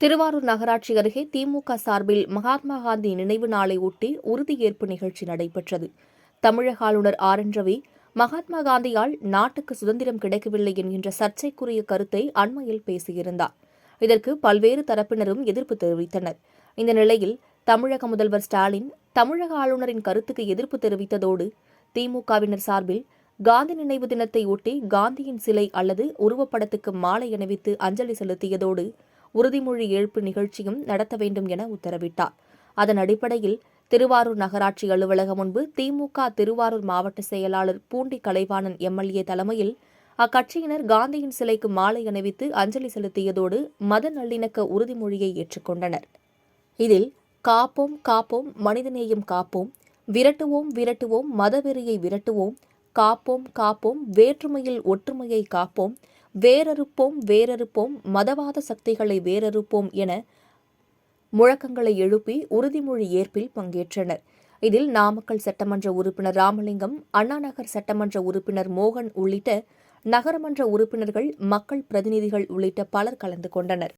திருவாரூர் நகராட்சி அருகே திமுக சார்பில் மகாத்மா காந்தி நினைவு நாளை ஒட்டி உறுதியேற்பு நிகழ்ச்சி நடைபெற்றது. தமிழக ஆளுநர் ஆர். என். ரவி மகாத்மா காந்தியால் நாட்டுக்கு சுதந்திரம் கிடைக்கவில்லை என்கின்ற சர்ச்சைக்குரிய கருத்தை அண்மையில் பேசியிருந்தார். இதற்கு பல்வேறு தரப்பினரும் எதிர்ப்பு தெரிவித்தனர். இந்த நிலையில் தமிழக முதல்வர் ஸ்டாலின் தமிழக ஆளுநரின் கருத்துக்கு எதிர்ப்பு தெரிவித்ததோடு திமுகவினர் சார்பில் காந்தி நினைவு தினத்தை ஒட்டி காந்தியின் சிலை அல்லது உருவப்படத்துக்கு மாலை அணிவித்து அஞ்சலி செலுத்தியதோடு உறுதிமொழி ஏற்பு நிகழ்ச்சியும் நடத்த வேண்டும் என உத்தரவிட்டார். அதன் அடிப்படையில் திருவாரூர் நகராட்சி அலுவலகம் முன்பு திமுக திருவாரூர் மாவட்ட செயலாளர் பூண்டி கலைவாணன் எம்எல்ஏ தலைமையில் அக்கட்சியினர் காந்தியின் சிலைக்கு மாலை அணிவித்து அஞ்சலி செலுத்தியதோடு மத நல்லிணக்க உறுதிமொழியை ஏற்றுக்கொண்டனர். இதில் காப்போம் காப்போம் மனிதநேயம் காப்போம் விரட்டுவோம் விரட்டுவோம் மதவெறியை விரட்டுவோம் காப்போம் காப்போம் வேற்றுமையில் ஒற்றுமையை காப்போம் வேரறுப்போம் வேரறுப்போம் மதவாத சக்திகளை வேரறுப்போம் என முழக்கங்களை எழுப்பி உறுதிமொழி ஏற்பில் பங்கேற்றனர். இதில் நாமக்கல் சட்டமன்ற உறுப்பினர் ராமலிங்கம் அண்ணாநகர் சட்டமன்ற உறுப்பினர் மோகன் உள்ளிட்ட நகரமன்ற உறுப்பினர்கள் மக்கள் பிரதிநிதிகள் உள்ளிட்ட பலர் கலந்து கொண்டனர்.